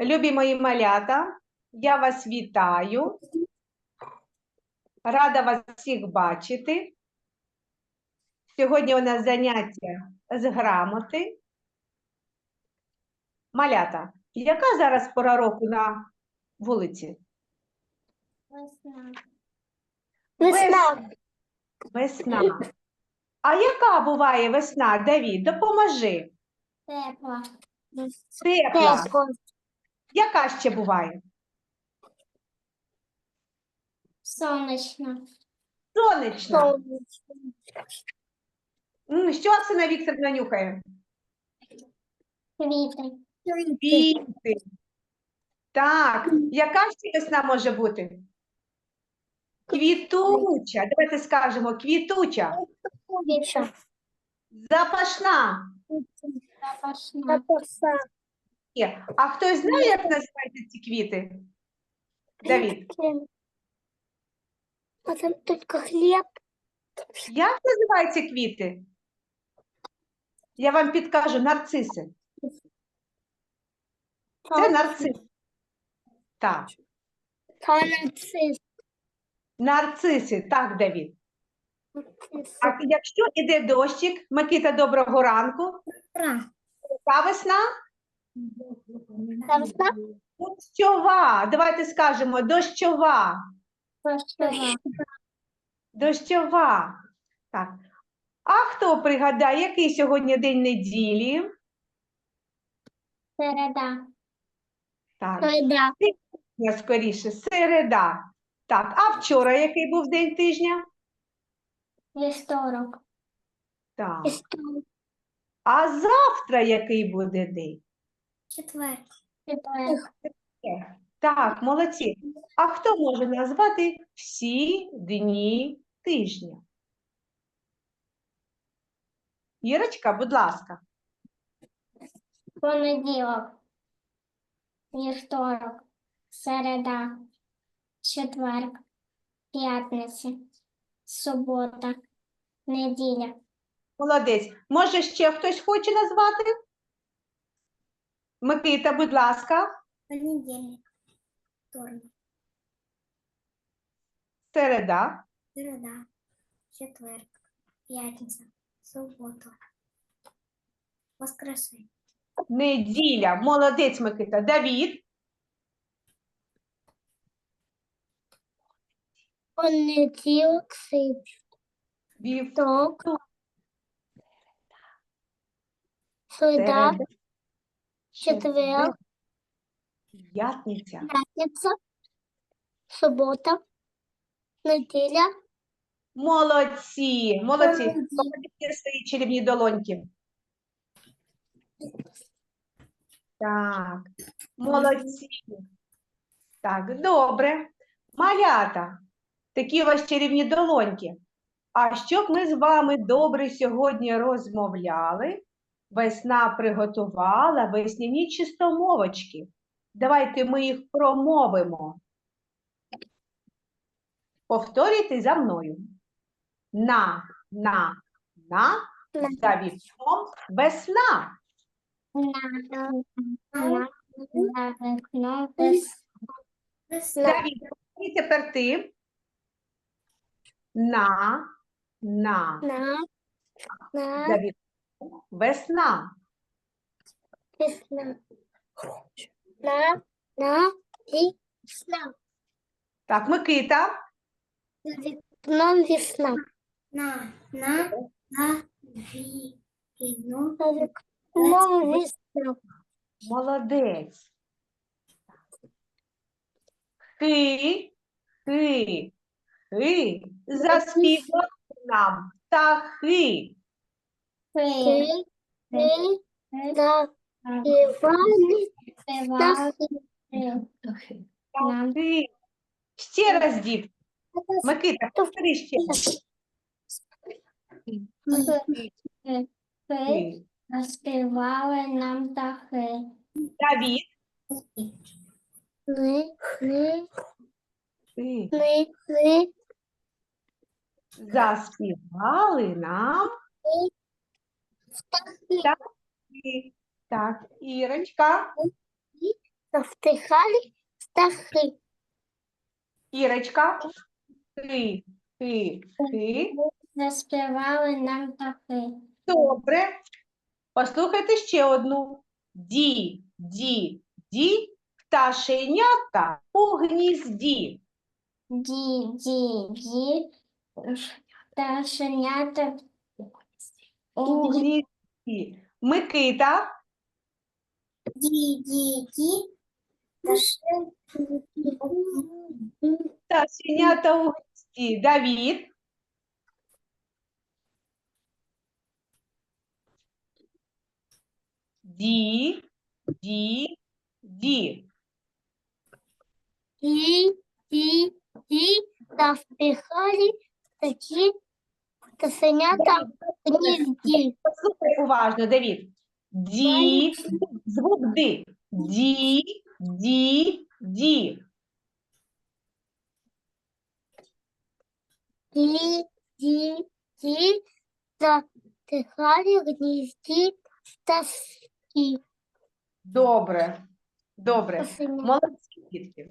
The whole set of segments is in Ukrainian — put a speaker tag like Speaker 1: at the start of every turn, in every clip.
Speaker 1: Любі мої малята, я вас вітаю. Рада вас всіх бачити. Сьогодні у нас заняття з грамоти. Малята, яка зараз пора року на вулиці?
Speaker 2: Весна.
Speaker 1: Весна. Весна. А яка буває весна, Давід? Допоможи.
Speaker 2: Тепла.
Speaker 1: Тепла.
Speaker 2: Тепло.
Speaker 1: Яка ще буває? Сонячна. М, Що Оксана Вікторівна нюхає?
Speaker 2: Квіти.
Speaker 1: Квіти. Так, яка ще весна може бути? Квітуча. Давайте скажемо квітуча. Запашна.
Speaker 2: Запашна.
Speaker 1: Є. А хтось знає, як називаються ці квіти? Давід,
Speaker 2: А там только хлеб.
Speaker 1: як називаються квіти? Я вам підкажу, нарциси. Це нарцис. Так,
Speaker 2: Танцис.
Speaker 1: нарциси, так, Давід. А якщо іде дощик, Микита, доброго ранку. Яка весна? Дощова. Давайте скажемо дощова.
Speaker 2: Дощова.
Speaker 1: Дощова. Так. А хто пригадає, який сьогодні день неділі?
Speaker 2: Середа.
Speaker 1: Так,
Speaker 2: Середа.
Speaker 1: скоріше, середа. Так, а вчора який був день тижня?
Speaker 2: Вівторок.
Speaker 1: Так. А завтра який буде день?
Speaker 2: Четвер. Четвер.
Speaker 1: Так, молодці. А хто може назвати всі дні тижня? Ірочка, будь ласка.
Speaker 2: Понеділок. Вівторок. Середа. Четверг. П'ятниця. Субота. Неділя.
Speaker 1: Молодець. Може, ще хтось хоче назвати? Микита, будь ласка.
Speaker 2: Понедільник. Вторник.
Speaker 1: Середа.
Speaker 2: Середа. Четверг. П'ятниця. Субота. Воскресенье.
Speaker 1: Неділя. Молодець, Микита. Давід.
Speaker 2: Понеділок.
Speaker 1: Вівторок.
Speaker 2: Середа. Четвер.
Speaker 1: П'ятниця.
Speaker 2: П'ятниця. Субота. Неділя.
Speaker 1: Молодці. Молодці.
Speaker 2: Молодці.
Speaker 1: Свої чарівні долоньки. Так. Молодці. Так, добре. Малята, такі у вас чарівні долоньки. А щоб ми з вами добре сьогодні розмовляли, весна приготувала весняні чистомовочки. Давайте ми їх промовимо. Повторюйте за мною. На, на, на, за вікном весна.
Speaker 2: На. На. На вікно вес- Весна.
Speaker 1: І тепер ти. На, на,
Speaker 2: На. На.
Speaker 1: Весна.
Speaker 2: Весна. На. На. Весна.
Speaker 1: Так, Микита.
Speaker 2: За вікном весна. На. На. На. Вікно. За вікном весна.
Speaker 1: Молодець. Хи, хи, хи. Заспівали нам птахи.
Speaker 2: Ти. Ти. Івані. Птахи. Нам.
Speaker 1: Ще раз, дід. Микита, повтори ще.
Speaker 2: Ти.
Speaker 1: Хи.
Speaker 2: Співали нам птахи.
Speaker 1: Давід.
Speaker 2: Ми, ми,
Speaker 1: Хи.
Speaker 2: ми, ми,
Speaker 1: Заспівали нам
Speaker 2: птахи.
Speaker 1: Так, Ірочка.
Speaker 2: Втихали птахи.
Speaker 1: Ірочка. Ти, ти, ти.
Speaker 2: Заспівали нам птахи.
Speaker 1: Добре. Послухайте ще одну. Ді, ді, ді, пташенята у гнізді.
Speaker 2: Ді, ді, ді. Пташенята
Speaker 1: У
Speaker 2: у
Speaker 1: гнізді. Микита,
Speaker 2: Ді, ді, ді.
Speaker 1: пташенята у гнізді. Давід, ді, ді, ді.
Speaker 2: Ді, ді, ді. Та втихали такі пташенята в гнізді.
Speaker 1: Послухай уважно, Давід. Ді, звук ди. Ді, ді, ді.
Speaker 2: Ді, ді, ді. Та втихали в гнізді пташки.
Speaker 1: Добре, добре. Молодці, дітки.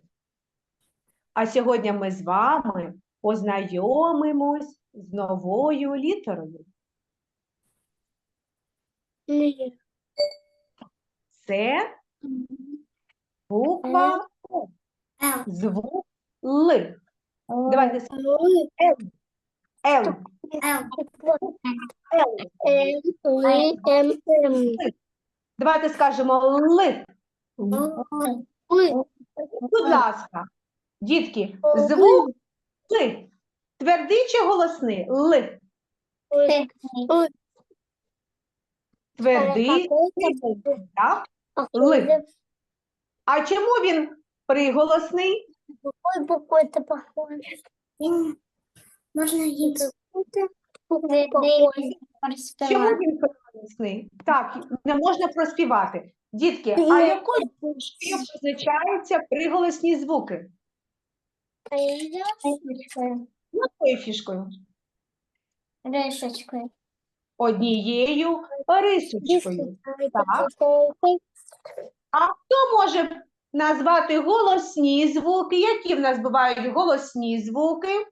Speaker 1: А сьогодні ми з вами познайомимось з новою літерою.
Speaker 2: Ні.
Speaker 1: Це буква О, звук Л. Давайте с- Л. Л. Давайте скажемо Л. Будь ласка, дітки, звук Л. Твердий чи голосний? Л. Твердий, так? Ли. А чому він приголосний?
Speaker 2: Какой буквой это похож? Можно есть.
Speaker 1: Чому він приголосний? Так, не можна проспівати. Дітки, а якою позначаються приголосні звуки? Якою фішкою?
Speaker 2: Решечкой.
Speaker 1: Однією рисочкою. А хто може назвати голосні звуки? Які в нас бувають голосні звуки?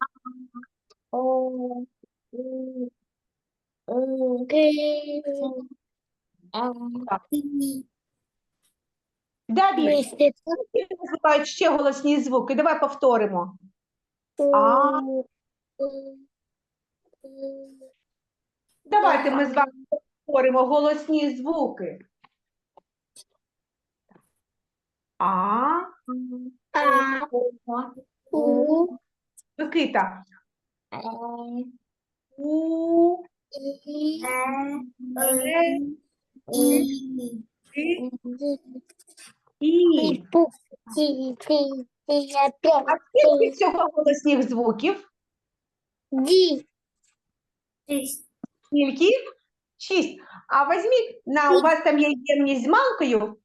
Speaker 1: Які називають ще голосні звуки? Давай повторимо. А. Давайте ми з вами повторимо голосні звуки. А,
Speaker 2: У,
Speaker 1: Микита.
Speaker 2: Е,
Speaker 1: У,
Speaker 2: І,
Speaker 1: Е,
Speaker 2: І, І,
Speaker 1: І. А скільки всього голосних звуків?
Speaker 2: Ді.
Speaker 1: Скільки? Шість. А візьміть, на, у вас там є ємність з малкою,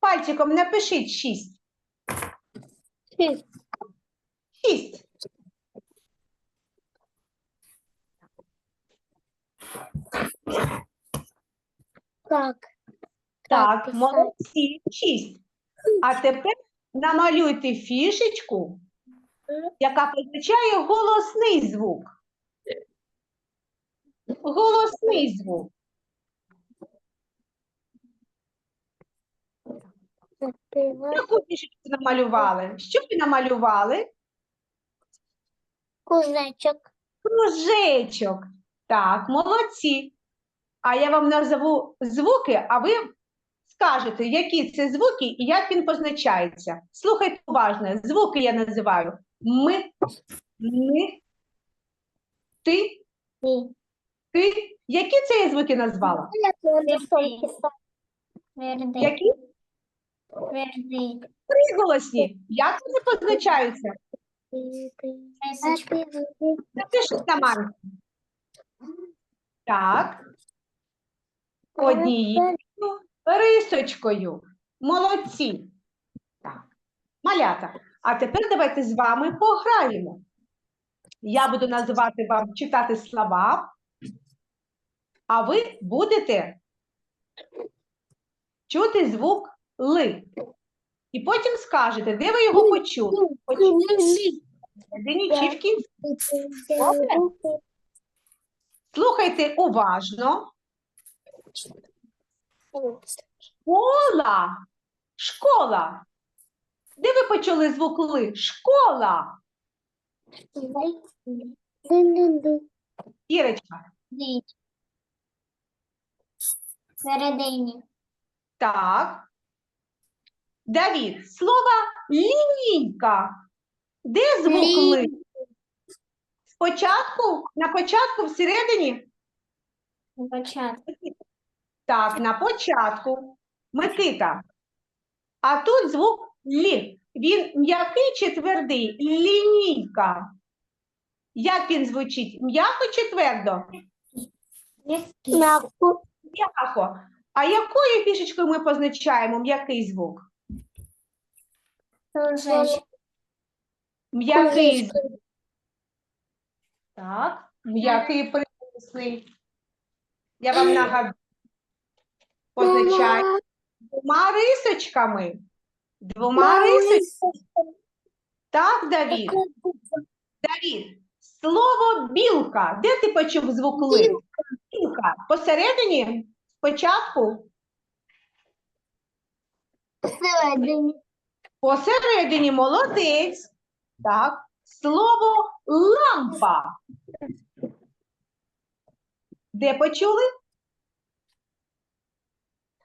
Speaker 1: пальчиком напишіть шість.
Speaker 2: Шість.
Speaker 1: Шість.
Speaker 2: Так.
Speaker 1: Так, молодці, шість. А тепер намалюйте фішечку, яка позначає голосний звук. Голосний звук. Яку фішечку намалювали? Що ви намалювали?
Speaker 2: Кузечок.
Speaker 1: Кружечок. Так, молодці. А я вам назову звуки, а ви скажете, які це звуки і як він позначається. Слухайте уважно. Звуки я називаю. Ми, ми, ти,
Speaker 2: Ні.
Speaker 1: ти. Які це я звуки назвала? Які приголосні? Як вони позначаються? На мамі. Так. Однією рисочкою. Молодці. Так. Малята. А тепер давайте з вами пограємо. Я буду називати вам читати слова, а ви будете чути звук ли. І потім скажете, де ви його почули? Чи в кінці? Слухайте уважно. Школа. Школа. Де ви почули звук ли? Школа. Ірочка.
Speaker 2: Дить. Всередині.
Speaker 1: Так. Давід, слово лінійка. Де звук ли? Спочатку, на початку, всередині?
Speaker 2: На початку.
Speaker 1: Так, на початку. Микита. А тут звук лі. Він м'який чи твердий? Лінійка. Як він звучить? М'яко чи твердо? М'яко. А якою фішечкою ми позначаємо м'який звук? М'який звук. Так, м'який приголосний. Я вам нагадую. Позначаю двома рисочками. Двома рисочками. Так, Давід? Давід, слово білка. Де ти почув звук ли? Білка. Посередині? Спочатку?
Speaker 2: Всередині.
Speaker 1: Посередині молодець. Так. Слово лампа. Де почули?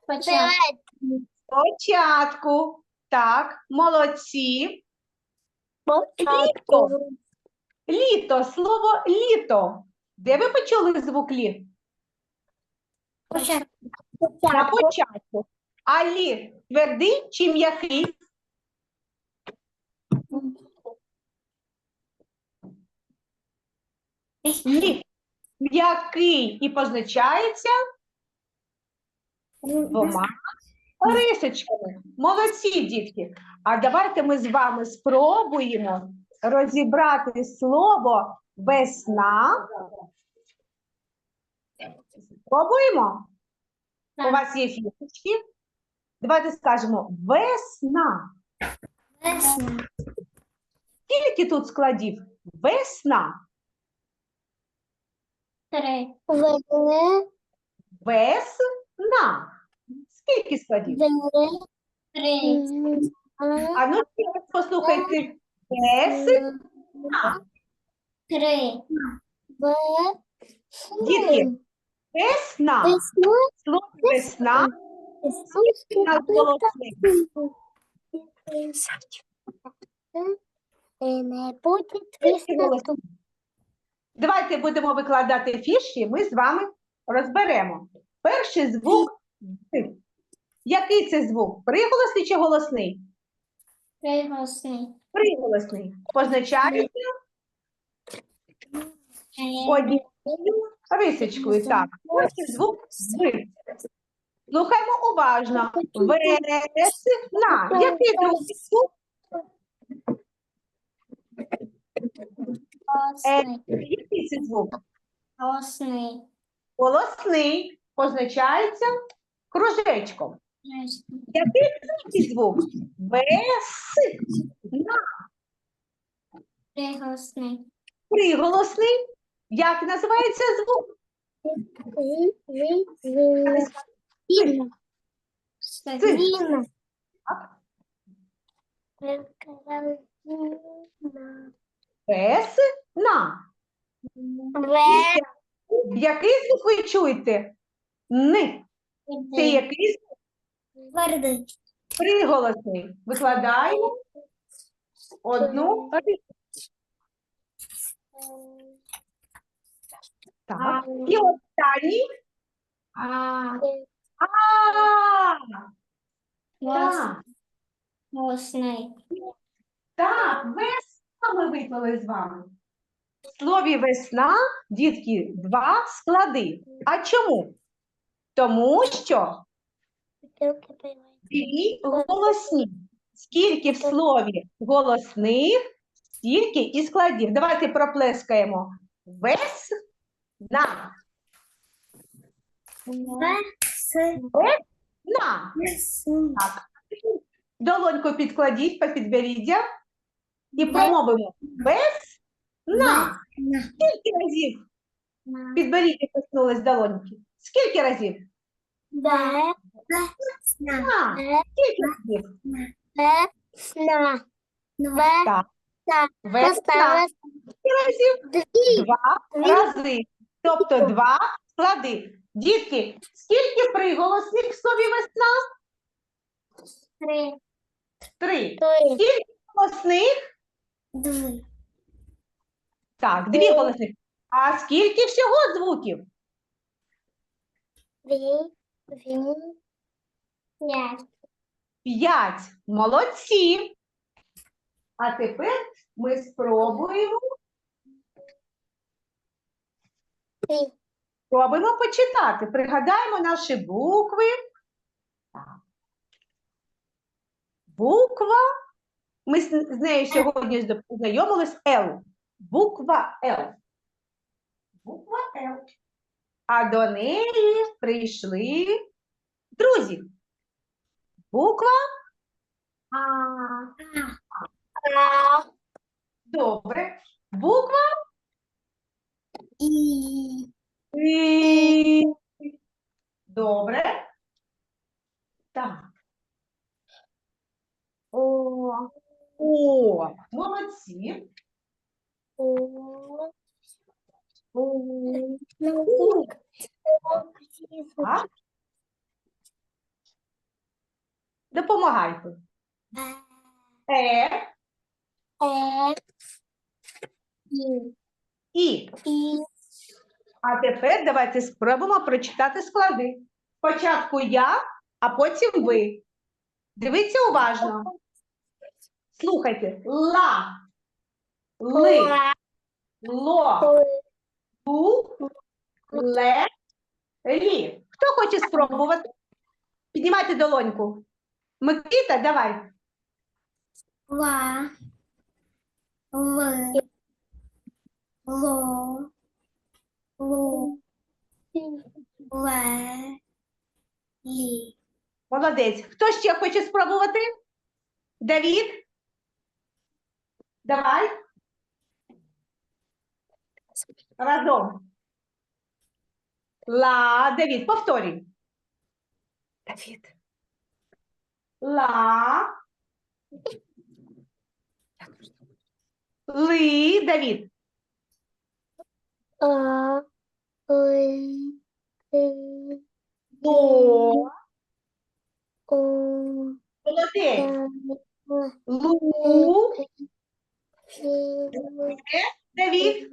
Speaker 2: Початку.
Speaker 1: Спочатку. Так, молодці.
Speaker 2: Початку.
Speaker 1: Літо, слово літо. Де ви почули звук лі?
Speaker 2: Початку.
Speaker 1: На початку. А лі твердий чи м'який? Лі м'який і позначається двома рисочками. Молодці, дітки. А давайте ми з вами спробуємо розібрати слово весна. Спробуємо? У вас є фішечки? Давайте скажемо весна.
Speaker 2: Весна.
Speaker 1: Скільки тут складів? Весна.
Speaker 2: Три.
Speaker 1: Весна. Скільки складів?
Speaker 2: Три.
Speaker 1: А ну ще раз послухайте. Весна.
Speaker 2: Три.
Speaker 1: Дітки, весна. Слово весна на голосний.
Speaker 2: Не буде
Speaker 1: голосних? Давайте будемо викладати фіші, ми з вами розберемо. Перший звук. Який це звук? Приголосний чи голосний?
Speaker 2: Приголосний.
Speaker 1: Приголосний. Позначається однією рисочкою. Так, перший звук «з». Слухаємо уважно. Весна. Який другий звук? Е,
Speaker 2: Голосний.
Speaker 1: який це звук?
Speaker 2: Голосний.
Speaker 1: Голосний. Позначається кружечком. Який третій звук?
Speaker 2: Приголосний.
Speaker 1: Приголосний. Як називається звук?
Speaker 2: Сина.
Speaker 1: Весна. Який звук ви чуєте? Н. Це який звук?
Speaker 2: Твердий.
Speaker 1: Приголосний. Викладаємо одну. Так. І останній.
Speaker 2: А.
Speaker 1: А. Так.
Speaker 2: Голосний.
Speaker 1: Так, весна ми випили з вами. В слові весна, дітки, два склади. А чому? Тому що дві голосні. Скільки в слові голосних, стільки і складів. Давайте проплескаємо. Весна. На. Так. Долоньку підкладіть по підборіддя і промовимо без на.
Speaker 2: На.
Speaker 1: Скільки разів
Speaker 2: На.
Speaker 1: підборіддя коснулось долоньки? Скільки разів?
Speaker 2: Бе. На.
Speaker 1: На.
Speaker 2: Бе.
Speaker 1: Скільки разів?
Speaker 2: Бе. На. Бе.
Speaker 1: Так.
Speaker 2: Так.
Speaker 1: Весна. Разів?
Speaker 2: дві.
Speaker 1: Два рази. Тобто два склади. Дітки, скільки приголосних в слові весна?
Speaker 2: Три.
Speaker 1: Три.
Speaker 2: Три.
Speaker 1: Скільки голосних?
Speaker 2: Дві.
Speaker 1: Так, дві голосних. А скільки всього звуків?
Speaker 2: Дві. Дві. П'ять.
Speaker 1: П'ять. Молодці. А тепер ми спробуємо,
Speaker 2: Три.
Speaker 1: спробуємо почитати. Пригадаємо наші букви. Буква. Ми з нею сьогодні познайомились Л. Буква Л. Буква Л. А до неї прийшли друзі. Буква
Speaker 2: А. А.
Speaker 1: добре. Буква
Speaker 2: І.
Speaker 1: І. Добре. Так.
Speaker 2: О.
Speaker 1: О, молодці.
Speaker 2: О. О.
Speaker 1: Так. Допомагайте. Е,
Speaker 2: Е. І.
Speaker 1: і.
Speaker 2: І.
Speaker 1: А тепер давайте спробуємо прочитати склади. Спочатку я, а потім ви. Дивіться уважно. Слухайте. Ла, ли, ло, лу, ле, лі. Хто хоче спробувати? Піднімайте долоньку. Микита, давай.
Speaker 2: Ла. Л. Ло. Лі.
Speaker 1: Молодець. Хто ще хоче спробувати? Давід? Давай. Разом. Ла, Давід, повторюй. Давід. Ла. Ли, Давід.
Speaker 2: А. Ли. Ли.
Speaker 1: Ло.
Speaker 2: О.
Speaker 1: Молодець. Лу. Давід.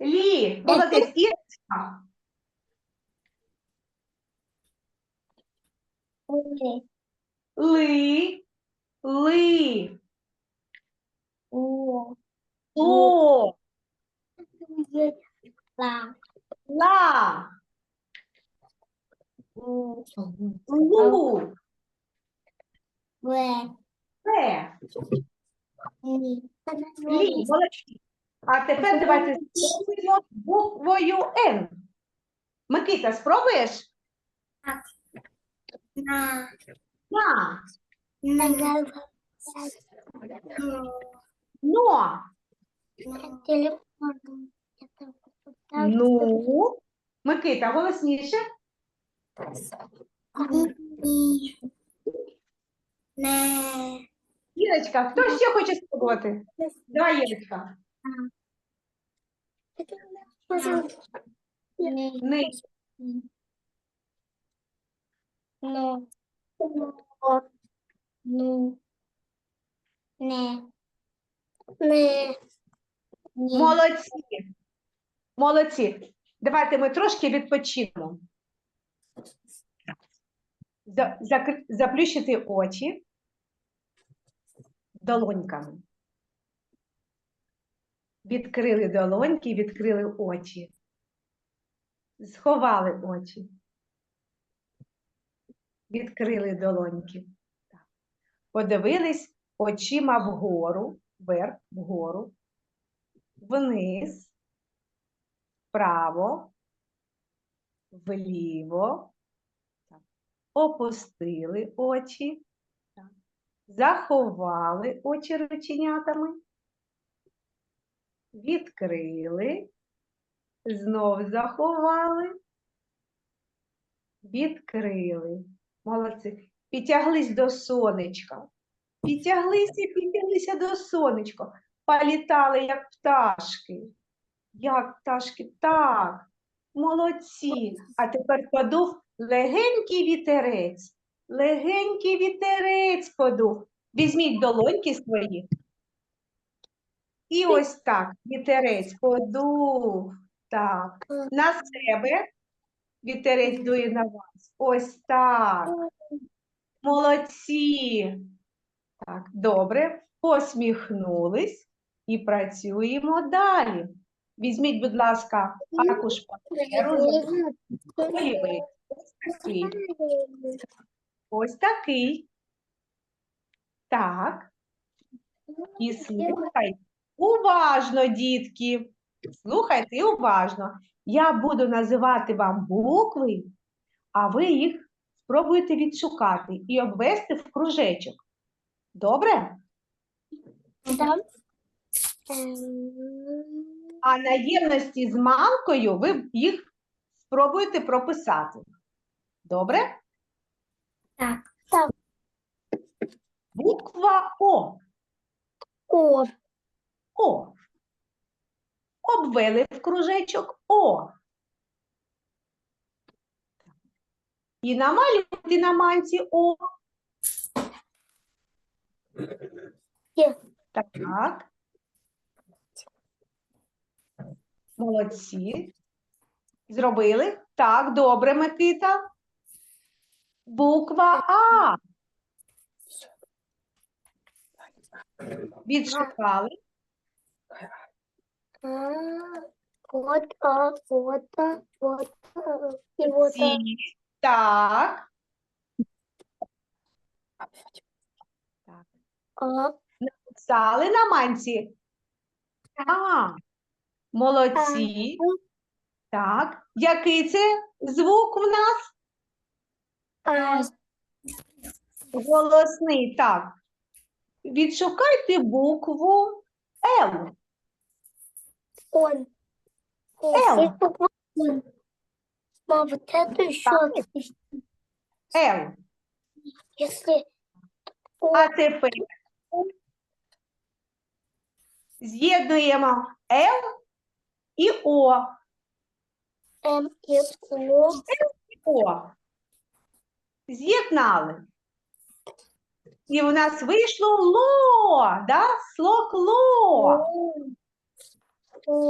Speaker 1: Лі. Молодець.
Speaker 2: Ли.
Speaker 1: Ли. Ли.
Speaker 2: О.
Speaker 1: О.
Speaker 2: Ла.
Speaker 1: Ла.
Speaker 2: Лу. Ле.
Speaker 1: Ле.
Speaker 2: Лі.
Speaker 1: Молодці. А тепер давайте спробуємо буквою Н. Микита, спробуєш?
Speaker 2: На.
Speaker 1: На.
Speaker 2: На.
Speaker 1: Но.
Speaker 2: Телефон.
Speaker 1: Ну. Микита, голосніше.
Speaker 2: Не.
Speaker 1: Ірочка, хто ще хоче спробувати? Давай, Ірочка.
Speaker 2: Не. Ну. Ну. Не. Не.
Speaker 1: Молодці. Молодці. Давайте ми трошки відпочинемо. Заплющити очі долоньками. Відкрили долоньки, відкрили очі. Сховали очі. Відкрили долоньки. Подивились очима вгору, вверх, вгору, вниз, вправо, вліво. Так. Опустили очі. Так. заховали очі рученятами, відкрили, знов заховали, відкрили. Молодці. Підтяглись до сонечка. Підтяглися, підтяглися до сонечка. Політали, як пташки. Як пташки, так. Молодці. А тепер подув легенький вітерець. Легенький вітерець подув. Візьміть долоньки свої. І ось так вітерець подув. Так. На себе. Вітерець дує на вас. Ось так. Молодці. Так, добре. Посміхнулись і працюємо далі. Візьміть, будь ласка, аркуш паперу. Ось такий. Ось такий. Так. І слухай уважно, дітки. Слухайте і уважно. Я буду називати вам букви, а ви їх спробуйте відшукати і обвести в кружечок. Добре? А на ємності з манкою ви їх спробуєте прописати. Добре?
Speaker 2: Так.
Speaker 1: Буква О.
Speaker 2: О,
Speaker 1: О. Обвели в кружечок О. І намалюйте на манці О.
Speaker 2: Є.
Speaker 1: Так. Молодці. Зробили? Так, добре, Микита. Буква А. Відшукали.
Speaker 2: А, вот, а.
Speaker 1: Ці. Так. Так.
Speaker 2: А,
Speaker 1: Стали на манці. А. Молодці. Так. Який це звук в нас? Голосний. Так. Відшукайте букву Л.
Speaker 2: он.
Speaker 1: Л.
Speaker 2: Мам, вот это еще
Speaker 1: Л.
Speaker 2: Если
Speaker 1: А тепер з'єднуємо Л і О.
Speaker 2: М и О,
Speaker 1: О. З'єднали. І в нас вийшло ло, да? слог ло.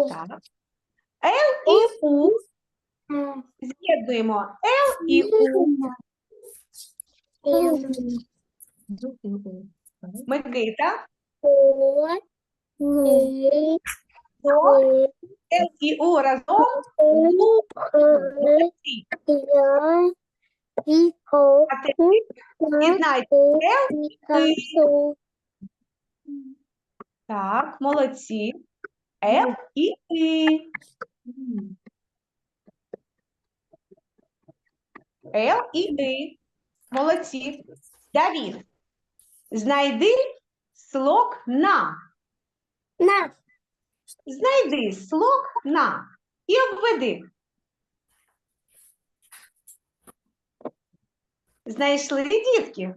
Speaker 1: Так. Л і У. З'єднуємо Л і У. Микита.
Speaker 2: О, И,
Speaker 1: О,
Speaker 2: Э,
Speaker 1: Л і У разом.
Speaker 2: У. Э, Я, И, О,
Speaker 1: А тепер з'єднайте. Л
Speaker 2: И, А,
Speaker 1: Так, молодці. Л і І. Л і І. Молодці. Давід, знайди слог на.
Speaker 2: На,
Speaker 1: Знайди слог на і обведи. Знайшли дітки?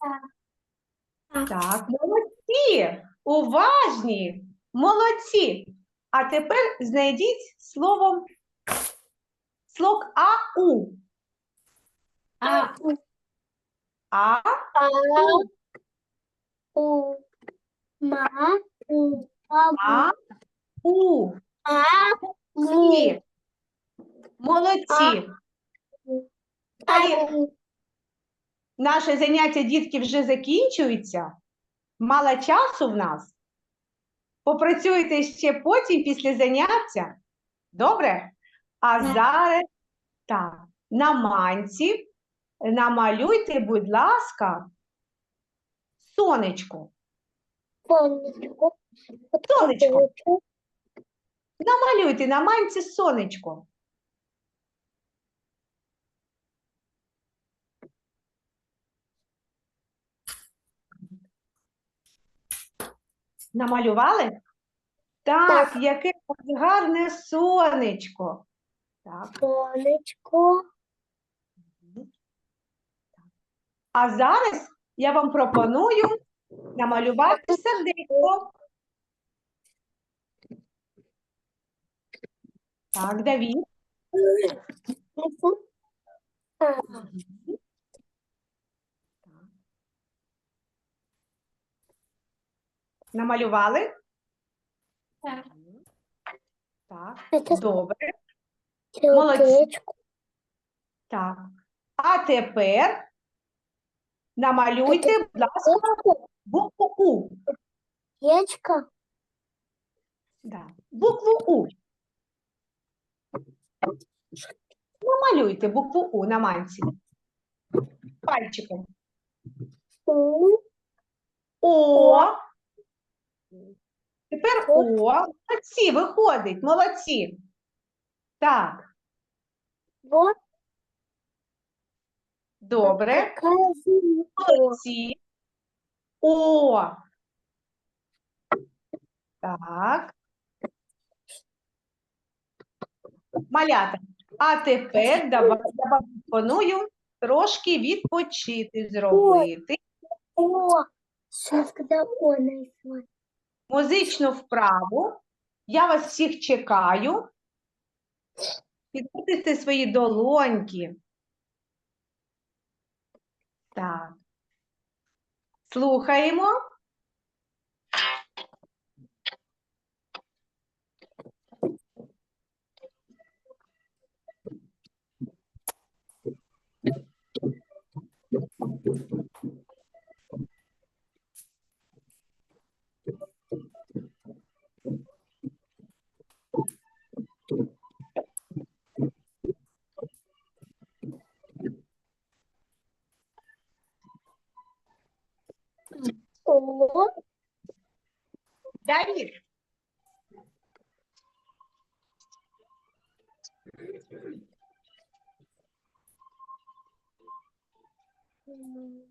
Speaker 2: Так.
Speaker 1: Так, молодці, уважні, молодці. А тепер знайдіть словом слог АУ.
Speaker 2: А,
Speaker 1: А,
Speaker 2: А, У, Ма, У, А,
Speaker 1: У.
Speaker 2: А, У,
Speaker 1: Молодці.
Speaker 2: А,
Speaker 1: Наше заняття дітки вже закінчується. Мало часу в нас. Попрацюйте ще потім після заняття. Добре? А зараз так, на манці намалюйте, будь ласка, сонечко.
Speaker 2: Сонечко. Вот
Speaker 1: Сонечко. Намалюйте на манці сонечко. Намалювали? Так, яке у вас гарне сонечко. Так.
Speaker 2: Сонечко.
Speaker 1: А зараз я вам пропоную намалювати сердечко. Так, Давід. Намалювали?
Speaker 2: Так.
Speaker 1: Так, добре.
Speaker 2: сердечко.
Speaker 1: Так. А тепер намалюйте, будь ласка, букву У.
Speaker 2: Сердечко.
Speaker 1: Да. Букву У. Намалюйте букву У на манці. Пальчиком.
Speaker 2: У.
Speaker 1: О. Тепер О. Молодці, виходить, молодці. Так,
Speaker 2: Вот
Speaker 1: добре. Молодці. О. Так. Малята. А тепер давай я вам пропоную трошки відпочити зробити.
Speaker 2: О, сейчас когда он.
Speaker 1: Музичну вправу. Я вас всіх чекаю. Підготуйте свої долоньки. Так. Слухаємо.
Speaker 2: О,
Speaker 1: Давид.
Speaker 2: Oh.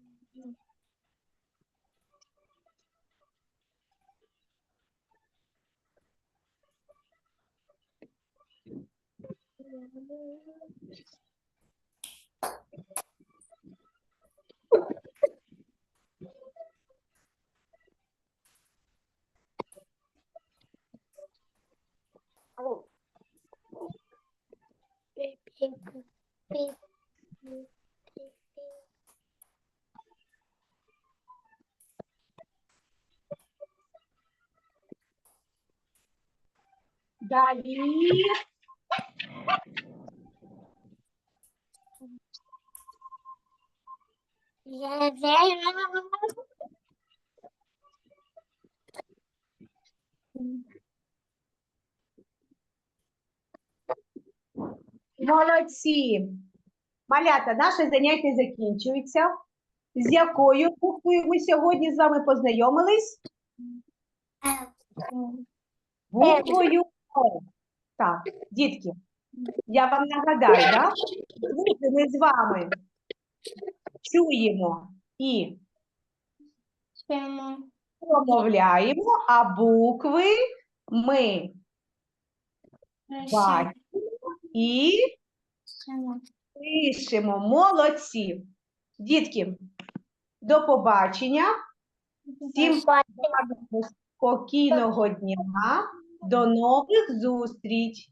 Speaker 2: Знаю.
Speaker 1: Молодці. Малята, наше заняття закінчується. З якою буквою ми сьогодні з вами познайомились? Буквою. Так, дітки, я вам нагадаю, да? звуки ми з вами чуємо і промовляємо, а букви ми бачимо і пишемо. Молодці. Дітки, до побачення. Всім спокійного дня. До нових зустріч.